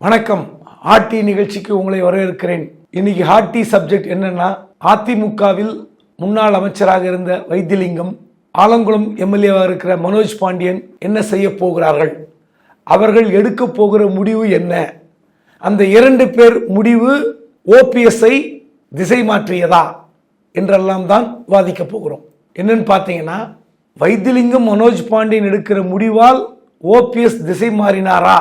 வணக்கம். ஆர்டி நிகழ்ச்சிக்கு உங்களை வரவேற்கிறேன். இன்னைக்கு ஹார்டி சப்ஜெக்ட் என்னன்னா அதிமுகவில் முன்னாள் அமைச்சராக இருந்த வைத்தியலிங்கம் ஆலங்குளம் எம்எல்ஏவாக இருக்கிற மனோஜ் பாண்டியன் என்ன செய்ய போகிறார்கள்? அவர்கள் எடுக்க போகிற முடிவு என்ன? அந்த இரண்டு பேர் முடிவு ஓபிஎஸ்ஐ திசை மாற்றியதா என்றெல்லாம் தான் விவாதிக்க போகிறோம். என்னன்னு பார்த்தீங்கன்னா வைத்திலிங்கம் மனோஜ் பாண்டியன் எடுக்கிற முடிவால் ஓபிஎஸ் திசை மாறினாரா?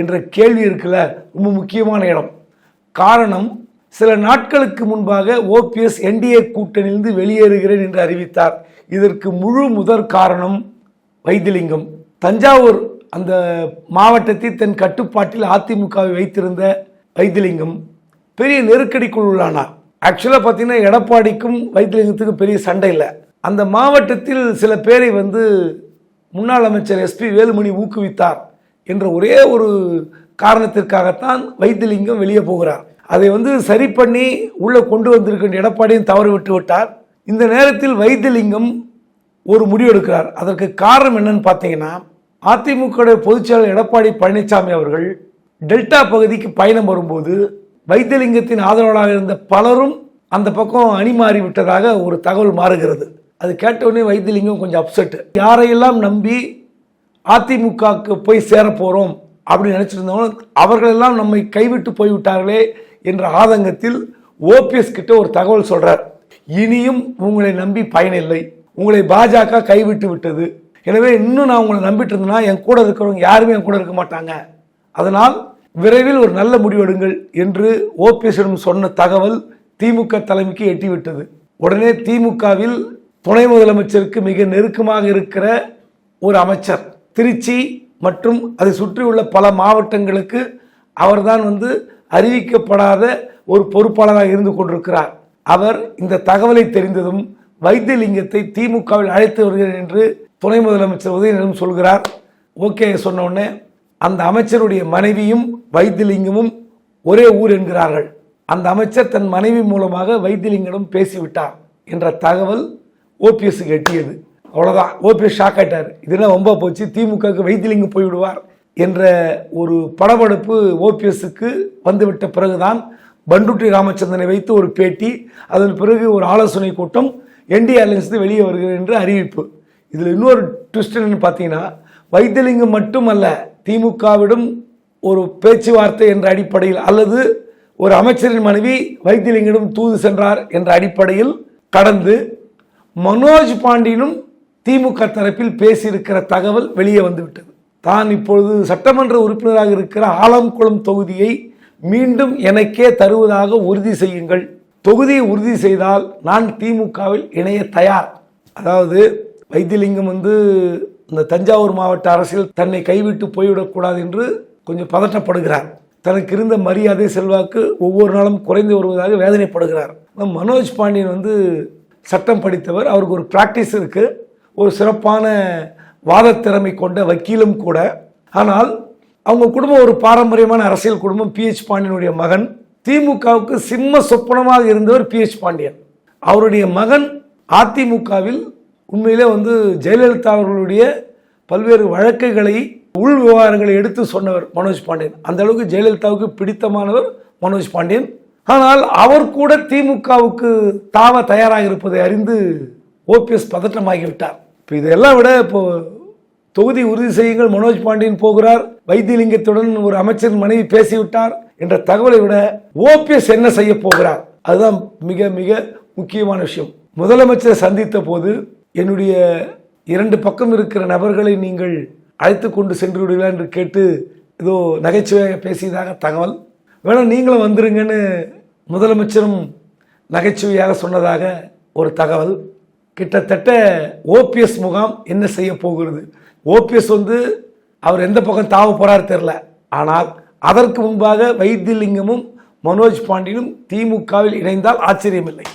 என்ற கேள்வி இருக்குல்ல ரொம்ப முக்கியமான இடம். காரணம் சில நாட்களுக்கு முன்பாக ஓபிஎஸ் என்டிஏ கூட்டணியிலிருந்து வெளியேறுகிறேன் என்று அறிவித்தார். இதற்கு முழு முதற் காரணம் வைத்திலிங்கம். தஞ்சாவூர் அந்த மாவட்டத்தை தன் கட்டுப்பாட்டில் அதிமுகவை வைத்திருந்த வைத்திலிங்கம் பெரிய நெருக்கடிக்குள் உள்ளானார். ஆக்சுவலாக பார்த்தீங்கன்னா எடப்பாடிக்கும் வைத்திலிங்கத்துக்கும் பெரிய சண்டை இல்லை. அந்த மாவட்டத்தில் சில பேரை வந்து முன்னாள் அமைச்சர் எஸ்பி வேலுமணி ஊக்குவித்தார். என்ற ஒரே ஒரு காரணத்திற்காகத்தான் வைத்திலிங்கம் வெளியே போகிறார். அதை வந்து சரி பண்ணி உள்ளே கொண்டு வந்திருக்கின்ற எடப்பாடியும் தவறு விட்டு விட்டார். இந்த நேரத்தில் வைத்திலிங்கம் ஒரு முடிவெடுக்கிறார் அதற்கு காரணம் என்னன்னு பார்த்தீங்கன்னா அதிமுக பொதுச்செயலாளர் எடப்பாடி பழனிசாமி அவர்கள் டெல்டா பகுதிக்கு பயணம் வரும்போது வைத்தியலிங்கத்தின் ஆதரவாளராக இருந்த பலரும் அந்த பக்கம் அணி மாறி விட்டதாக ஒரு தகவல் மாறுகிறது. அது கேட்டவுடனே வைத்தியலிங்கம் கொஞ்சம் அப்செட் யாரையெல்லாம் நம்பி அதிமுகவுக்கு போய் சேரப்போகிறோம் அப்படின்னு நினச்சிருந்தவங்க அவர்களெல்லாம் நம்மை கைவிட்டு போய்விட்டார்களே என்ற ஆதங்கத்தில் ஓபிஎஸ் கிட்ட ஒரு தகவல் சொல்கிறார் இனியும் உங்களை நம்பி பயனில்லை. உங்களை பாஜக கைவிட்டு விட்டது. எனவே இன்னும் நான் உங்களை நம்பிட்டு இருந்தேன்னா என் கூட இருக்கிறவங்க யாருமே என் கூட இருக்க மாட்டாங்க. அதனால் விரைவில் ஒரு நல்ல முடிவெடுங்கள் என்று ஓபிஎஸ்ஸிடம் சொன்ன தகவல் திமுக தலைமைக்கு எட்டிவிட்டது. உடனே திமுகவில் துணை முதலமைச்சருக்கு மிக நெருக்கமாக இருக்கிற ஒரு அமைச்சர். திருச்சி மற்றும் அதை சுற்றியுள்ள பல மாவட்டங்களுக்கு அவர்தான் வந்து அறிவிக்கப்படாத ஒரு பொறுப்பாளராக இருந்து கொண்டிருக்கிறார். அவர் இந்த தகவலை தெரிந்ததும் வைத்தியலிங்கத்தை திமுகவில் அழைத்து வருகிறேன் என்று துணை முதலமைச்சர் உதயநிலம் சொல்கிறார். ஓகே சொன்ன உடனே அந்த அமைச்சருடைய மனைவியும் வைத்தியலிங்கமும் ஒரே ஊர் என்கிறார்கள். அந்த அமைச்சர் தன் மனைவி மூலமாக வைத்தியலிங்கனும் பேசிவிட்டார் என்ற தகவல் ஓபிஎஸ்க்கு எட்டியது. அவ்வளோதான் ஓபிஎஸ் ஷாக் ஆயிட்டார். இதெல்லாம் ரொம்ப போச்சு. திமுகவுக்கு வைத்திலிங்கம் போய்விடுவார் என்ற ஒரு படபடப்பு ஓபிஎஸ்க்கு வந்துவிட்ட பிறகுதான் பண்டுட்டி ராமச்சந்திரனை வைத்து ஒரு பேட்டி அதன் பிறகு ஒரு ஆலோசனை கூட்டம் என்டிஏ வெளியே வருகிறது என்று அறிவிப்பு. இதில் இன்னொரு ட்விஸ்ட் என்னன்னு பார்த்தீங்கன்னா வைத்தியலிங்கம் மட்டுமல்ல திமுகவிடம் ஒரு பேச்சுவார்த்தை என்ற அடிப்படையில் அல்லது ஒரு அமைச்சரின் மனைவி வைத்தியலிங்கிடம் தூது சென்றார் என்ற அடிப்படையில் கடந்து மனோஜ் பாண்டியனும் திமுக தரப்பில் பேசியிருக்கிற தகவல் வெளியே வந்துவிட்டது. தான் இப்பொழுது சட்டமன்ற உறுப்பினராக இருக்கிற ஆலம்குளம் தொகுதியை மீண்டும் எனக்கே தருவதாக உறுதி செய்யுங்கள். தொகுதியை உறுதி செய்தால் நான் திமுகவில் இணைய தயார். அதாவது வைத்தியலிங்கம் வந்து இந்த தஞ்சாவூர் மாவட்ட அரசியல் தன்னை கைவிட்டு போய்விடக்கூடாது என்று கொஞ்சம் பதட்டப்படுகிறார். தனக்கு இருந்த மரியாதை செல்வாக்கு ஒவ்வொரு நாளும் குறைந்து வருவதாக வேதனைப்படுகிறார். மனோஜ் பாண்டியன் வந்து சட்டம் படித்தவர் அவருக்கு ஒரு பிராக்டிஸ் இருக்குது ஒரு சிறப்பான வாதத்திறமை கொண்ட வக்கீலும் கூட. ஆனால் அவங்க குடும்பம் ஒரு பாரம்பரியமான அரசியல் குடும்பம். பிஹெச் பாண்டியனுடைய மகன் திமுகவுக்கு சிம்ம சொப்பனமாக இருந்தவர் பிஹெச் பாண்டியன். அவருடைய மகன் அதிமுகவில் உண்மையிலே வந்து ஜெயலலிதா அவர்களுடைய பல்வேறு வழக்குகளை உள் விவகாரங்களை எடுத்து சொன்னவர் மனோஜ் பாண்டியன். அந்த அளவுக்கு ஜெயலலிதாவுக்கு பிடித்தமானவர் மனோஜ் பாண்டியன். ஆனால் அவர் கூட திமுகவுக்கு தாவ தயாராக இருப்பதை அறிந்து ஓபிஎஸ் பதட்டமாகிவிட்டார் இப்போ இதெல்லாம் விட இப்போ தொகுதி உறுதி செய்யுங்கள் மனோஜ் பாண்டியன் போகிறார். வைத்தியலிங்கத்துடன் ஒரு அமைச்சரின் மனைவி பேசிவிட்டார் என்ற தகவலை விட ஓபிஎஸ் என்ன செய்ய போகிறார்? அதுதான் மிக மிக முக்கியமான விஷயம். முதலமைச்சர் சந்தித்த போது என்னுடைய இரண்டு பக்கம் இருக்கிற நபர்களை நீங்கள் அழைத்து கொண்டு சென்று விடுவீர்களா என்று கேட்டு ஏதோ நகைச்சுவையாக பேசியதாக தகவல். வேணா நீங்களும் வந்துருங்கன்னு முதலமைச்சரும் நகைச்சுவையாக சொன்னதாக ஒரு தகவல். கிட்டத்தட்ட ஓபிஎஸ் முகாம் என்ன செய்ய போகிறது? ஓபிஎஸ் வந்து அவர் எந்த பக்கம் தாவ போறார் தெரில ஆனால் அதற்கு முன்பாக வைத்தியலிங்கமும் மனோஜ் பாண்டியனும் திமுகவில் இணைந்தால் ஆச்சரியமில்லை.